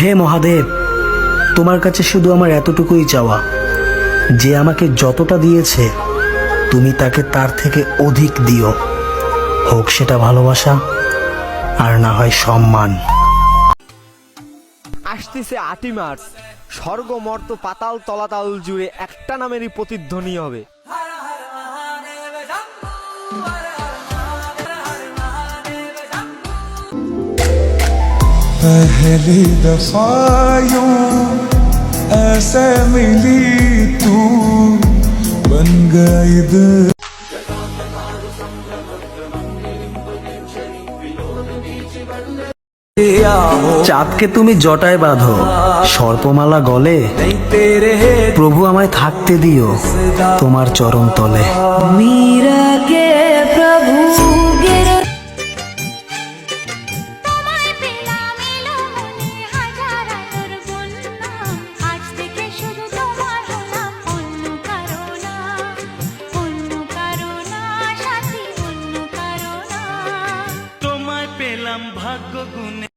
হে মহাদেব, তোমার কাছে শুধু আমার এতটুকুই চাওয়া। যে আমাকে যতটা দিয়েছে, তুমি তাকে তার থেকে অধিক দিও। হোক সেটা ভালোবাসা, আর না হয় সম্মান। আসতেছে আটই মার্চ। স্বর্গ মর্ত পাতাল তলাতাল জুড়ে একটা নামেরই প্রতিধ্বনি হবে। पहली दफा यूं ऐसे मिली तू बन गई दिल চাঁদকে তুমি জটায় বাঁধো সর্পমালা গলে প্রভু আমায় থাকতে দিও তোমার চরণ তলে পেলাম ভাগ্য গুণে